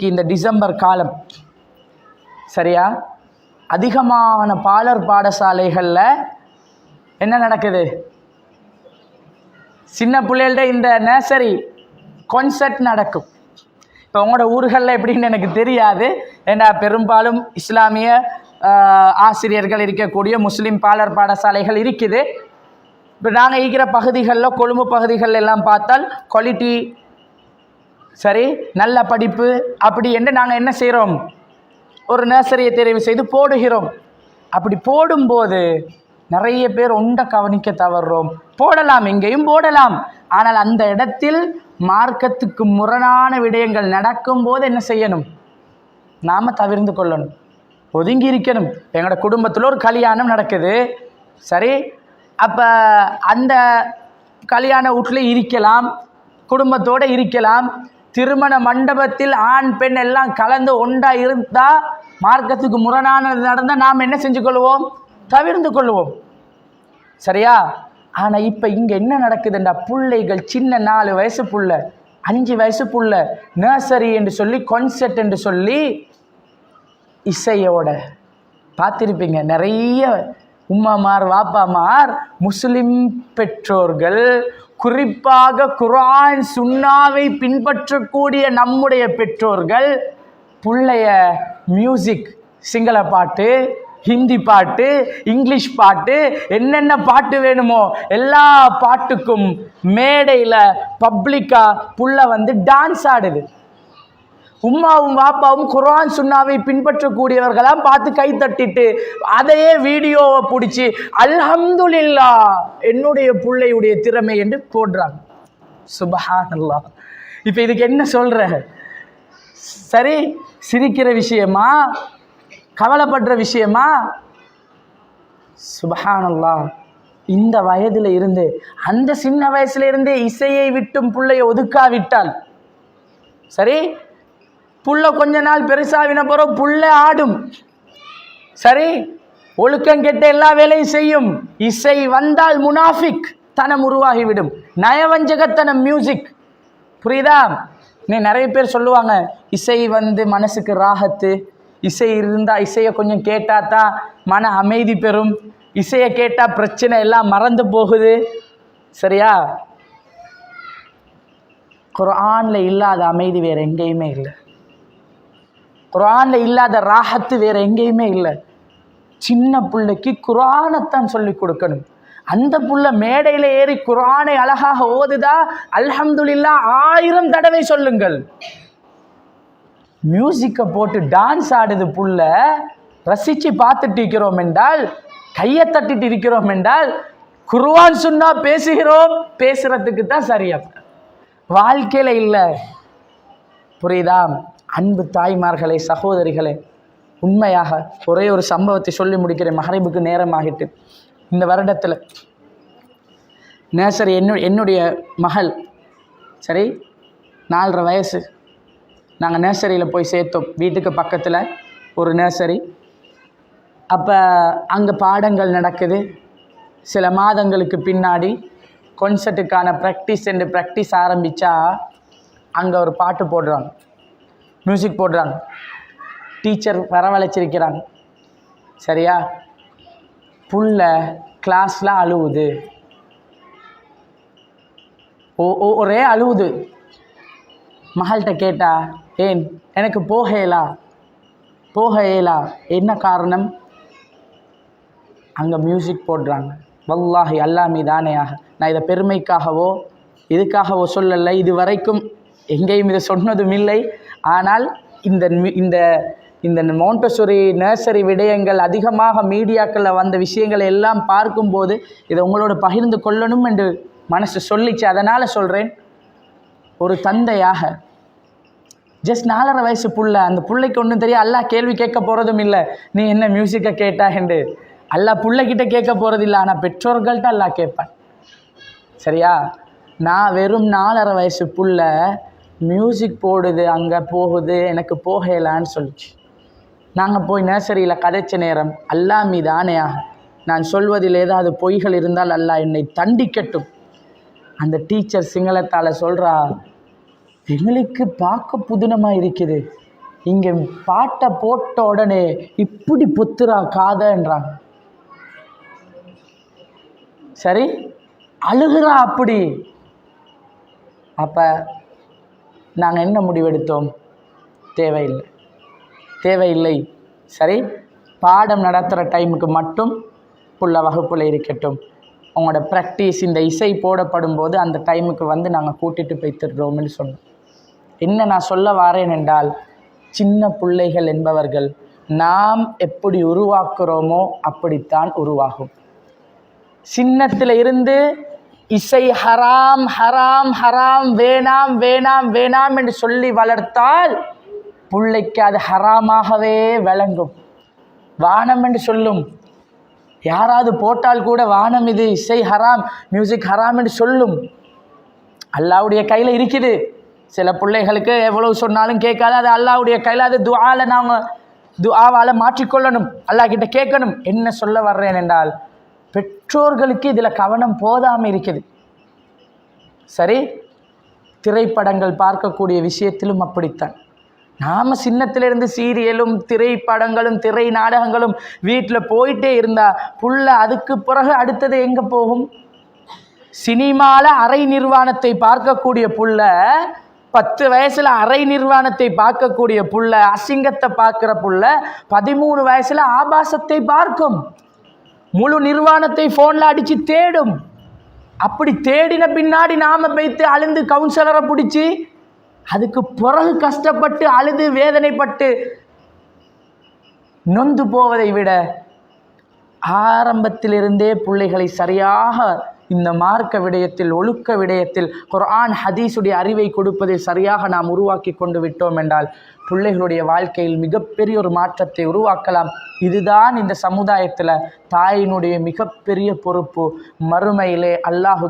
இந்த டிசம்பர் காலம் சரியா? அதிகமான பாலர் பாடசாலைகளில் என்ன நடக்குது? சின்ன பிள்ளைகள்ட இந்த நர்சரி கான்சர்ட் நடக்கும். இப்போ உங்களோட ஊர்களில் எப்படின்னு எனக்கு தெரியாது. ஏன்னா பெரும்பாலும் இஸ்லாமிய ஆசிரியர்கள் இருக்கக்கூடிய முஸ்லீம் பாலர் பாடசாலைகள் இருக்குது. இப்போ நாங்கள் இருக்கிற பகுதிகளில் கொழும்பு பகுதிகள் எல்லாம் பார்த்தால் குவாலிட்டி சரி நல்ல படிப்பு அப்படி என்று நாங்கள் என்ன செய்கிறோம்? ஒரு நர்சரியை தெரிவு செய்து போடுகிறோம். அப்படி போடும்போது நிறைய பேர் உண்ட கவனிக்க தவறுறோம். போடலாம் எங்கேயும் போடலாம். ஆனால் அந்த இடத்தில் மார்க்கத்துக்கு முரணான விடயங்கள் நடக்கும்போது என்ன செய்யணும்? நாம் தவிர்ந்து கொள்ளணும். ஒதுங்கி இருக்கணும். எங்களோட குடும்பத்தில் ஒரு கல்யாணம் நடக்குது. சரி அப்போ அந்த கல்யாண வீட்டில் இருக்கலாம். குடும்பத்தோடு இருக்கலாம். திருமண மண்டபத்தில் ஆண் பெண் எல்லாம் கலந்து ஒன்றா இருந்தால் மார்க்கத்துக்கு முரணானது நடந்தால் நாம் என்ன செஞ்சு கொள்வோம்? தவிர்ந்து கொள்வோம். சரியா? ஆனால் இப்போ இங்கே என்ன நடக்குதுண்டா? பிள்ளைகள் சின்ன நாலு வயசு புள்ள அஞ்சு வயசு புள்ள நர்சரி என்று சொல்லி கான்செர்ட் என்று சொல்லி இசையோட பார்த்துருப்பீங்க. நிறைய உம்மாமார் வாப்பாமார் முஸ்லிம் பெற்றோர்கள் குறிப்பாக குரான் சுண்ணாவை பின்பற்றக்கூடிய நம்முடைய பெற்றோர்கள் புள்ளைய மியூசிக் சிங்கள பாட்டு ஹிந்தி பாட்டு இங்கிலீஷ் பாட்டு என்னென்ன பாட்டு வேணுமோ எல்லா பாட்டுக்கும் மேடையில் பப்ளிக்காக புள்ள வந்து டான்ஸ் ஆடுது. உம்மாவும் வாப்பாவும் குரான் சுண்ணாவை பின்பற்றக்கூடியவர்களாம் பார்த்து கை தட்டிட்டு அதையே வீடியோவை பிடிச்சி அல்ஹம்துலில்லா என்னுடைய பிள்ளையுடைய திறமை என்று போடுறாங்க. சுபஹானல்லா. இப்போ இதுக்கு என்ன சொல்கிற சரி சிரிக்கிற விஷயமா? கவலைப்படுற விஷயமா? சுபஹானல்லா. இந்த வயதில் இருந்து அந்த சின்ன வயசுல இருந்தே இசையை விட்டும் பிள்ளையை ஒதுக்காவிட்டால் சரி புள்ள கொஞ்ச நாள் பெருசாகின பிறகு புள்ள ஆடும். சரி? ஒழுக்கம் கெட்ட எல்லா வேலையும் செய்யும். இசை வந்தால் முனாஃபிக் தனம் உருவாகிவிடும். நயவஞ்சகத்தனம் மியூசிக். புரியுதா? நீ நிறைய பேர் சொல்லுவாங்க இசை வந்து மனசுக்கு ராகத்து. இசை இருந்தால் இசையை கொஞ்சம் கேட்டால் தான் மன அமைதி பெறும். இசையை கேட்டால் பிரச்சனை எல்லாம் மறந்து போகுது. சரியா? குரானில் இல்லாத அமைதி வேறு எங்கேயுமே இல்லை. குரானில் இல்லாத ராகத்து வேற எங்கேயுமே இல்லை. சின்ன பிள்ளைக்கு குரானைத்தான் சொல்லி கொடுக்கணும். அந்த புள்ள மேடையில் ஏறி குரானை அழகாக ஓதுதா? அல்ஹம்துல்லா ஆயிரம் தடவை சொல்லுங்கள். மியூசிக்கை போட்டு டான்ஸ் ஆடுது புள்ள. ரசித்து பார்த்துட்டு இருக்கிறோம் என்றால் கையை தட்டிட்டு இருக்கிறோம் என்றால் குர்ஆன் சொன்னா பேசுகிறோம். பேசுறதுக்கு தான் சரியா. வாழ்க்கையில் இல்லை. புரியுதா? அன்பு தாய்மார்களே சகோதரிகளே உண்மையாக ஒரே ஒரு சம்பவத்தை சொல்லி முடிக்கிறேன். மகரிபுக்கு நேரமாகிட்டு. இந்த வருடத்தில் நேசர் என்ன என்னுடைய மகள் சரி நாலரை வயசு. நாங்கள் நேசரியில் போய் சேர்த்தோம். வீட்டுக்கு பக்கத்தில் ஒரு நேசரி. அப்போ அங்கே பாடங்கள் நடக்குது. சில மாதங்களுக்கு பின்னாடி கொன்சர்ட்டுக்கான ப்ராக்டிஸ் என்று ப்ராக்டிஸ் ஆரம்பித்தா அங்கே ஒரு பாட்டு போடுறாங்க. மியூசிக் போடுறாங்க. டீச்சர் வரவழைச்சிருக்கிறாங்க. சரியா? புள்ள கிளாஸில் அழுவுது. ஓ ஓ- ஒரே அழுவுது. மகள்கிட்ட கேட்டா ஏன் எனக்கு போக இயலா போக இயலா என்ன காரணம்? அங்கே மியூசிக் போடுறாங்க. வல்லாஹி அல்லாமி தானேயாக நான் இதை பெருமைக்காகவோ இதுக்காகவோ சொல்லலை. இது வரைக்கும் எங்கேயும் இதை சொன்னதும் இல்லை ஆனால் இந்த இந்த இந்த மோண்டசரி நர்சரி விடயங்கள் அதிகமாக மீடியாக்களில் வந்த விஷயங்களை எல்லாம் பார்க்கும்போது இதை உங்களோட பகிர்ந்து கொள்ளணும் என்று மனசு சொல்லிச்சு. அதனால் சொல்கிறேன் ஒரு தந்தையாக ஜஸ்ட் நாலரை வயசு புள்ள அந்த பிள்ளைக்கு ஒன்றும் தெரியும் அல்லாஹ் கேள்வி கேட்க போகிறதும் இல்லை. நீ என்ன மியூசிக்கை கேட்டா என்று. அல்லா பிள்ளைக்கிட்ட கேட்க போகிறது இல்லை ஆனால் பெற்றோர்கள்ட்ட அல்லாஹ் கேட்பேன். சரியா? நான் வெறும் நாலரை வயசு புள்ள மியூசிக் போடுது அங்கே போகுது எனக்கு போகலான்னு சொல்லிச்சு. நாங்கள் போய் நர்சரியில் கதைச்ச நேரம் அல்லா மீது நான் சொல்வதில் ஏதாவது பொய்கள் இருந்தால் அல்லாஹ் என்னை தண்டிக்கட்டும். அந்த டீச்சர் சிங்களத்தால் சொல்கிறா எங்களுக்கு பார்க்க புதினமாக இருக்குது. இங்கே பாட்டை போட்ட உடனே இப்படி புத்துரா காதன்றாங்க. சரி அழுகிறா அப்படி. அப்போ நாங்கள் என்ன முடிவெடுத்தோம்? தேவையில்லை. தேவையில்லை. சரி பாடம் நடத்துகிற டைமுக்கு மட்டும் புள்ள வகுப்பில் இருக்கட்டும். உங்களோட ப்ராக்டிஸ் இந்த இசை போடப்படும் போது அந்த டைமுக்கு வந்து நாங்கள் கூட்டிகிட்டு போய் தருறோம்னு சொன்னோம். என்ன நான் சொல்ல வாரேன் என்றால் சின்ன பிள்ளைகள் என்பவர்கள் நாம் எப்படி உருவாக்குறோமோ அப்படித்தான் உருவாகும். சின்னத்தில் இருந்து இசை ஹராம் ஹராம் ஹராம் வேணாம் வேணாம் வேணாம் என்று சொல்லி வளர்த்தால் பிள்ளைக்கு அது ஹராமாகவே விளங்கும். வானம் என்று சொல்லும். யாராவது போட்டால் கூட வானம் இது இசை ஹராம் மியூசிக் ஹராம் என்று சொல்லும். அல்லாவுடைய கையில் இருக்குது. சில பிள்ளைகளுக்கு எவ்வளவு சொன்னாலும் கேட்காது. அது அல்லாவுடைய கையில் அது துஆல நாங்கள் துஆவால் மாற்றிக்கொள்ளணும். அல்லாஹ் கிட்ட கேட்கணும். என்ன சொல்ல வர்றேன் என்றால் பெற்றோர்களுக்கு இதில் கவனம் போதாமல் இருக்குது. சரி? திரைப்படங்கள் பார்க்கக்கூடிய விஷயத்திலும் அப்படித்தான். நாம் சின்னத்திலிருந்து சீரியலும் திரைப்படங்களும் திரை நாடகங்களும் வீட்டில் போயிட்டே இருந்தால் புள்ள அதுக்கு பிறகு அடுத்தது எங்கே போகும்? சினிமாவில் அரை நிர்வாணத்தை பார்க்கக்கூடிய புள்ள பத்து வயசில் அரை நிர்வாணத்தை பார்க்கக்கூடிய புள்ள அசிங்கத்தை பார்க்குற புள்ள பதிமூணு வயசில் ஆபாசத்தை பார்க்கும். முழு நிர்வாணத்தை ஃபோனில் அடித்து தேடும். அப்படி தேடின பின்னாடி நாம் வைத்து அழுந்து கவுன்சிலரை பிடிச்சி அதுக்கு பிறகு கஷ்டப்பட்டு அழுது வேதனைப்பட்டு நொந்து போவதை விட ஆரம்பத்திலிருந்தே பிள்ளைகளை சரியாக இந்த மார்க்க விடயத்தில் ஒழுக்க விடயத்தில் குர்ஆன் ஹதீஸுடைய அறிவை கொடுப்பதை சரியாக நாம் உருவாக்கி கொண்டு விட்டோம் என்றால் பிள்ளைகளுடைய வாழ்க்கையில் மிகப்பெரிய ஒரு மாற்றத்தை உருவாக்கலாம். இதுதான் இந்த சமுதாயத்தில் தாயினுடைய மிகப்பெரிய பொறுப்பு. மறுமையிலே அல்லாஹு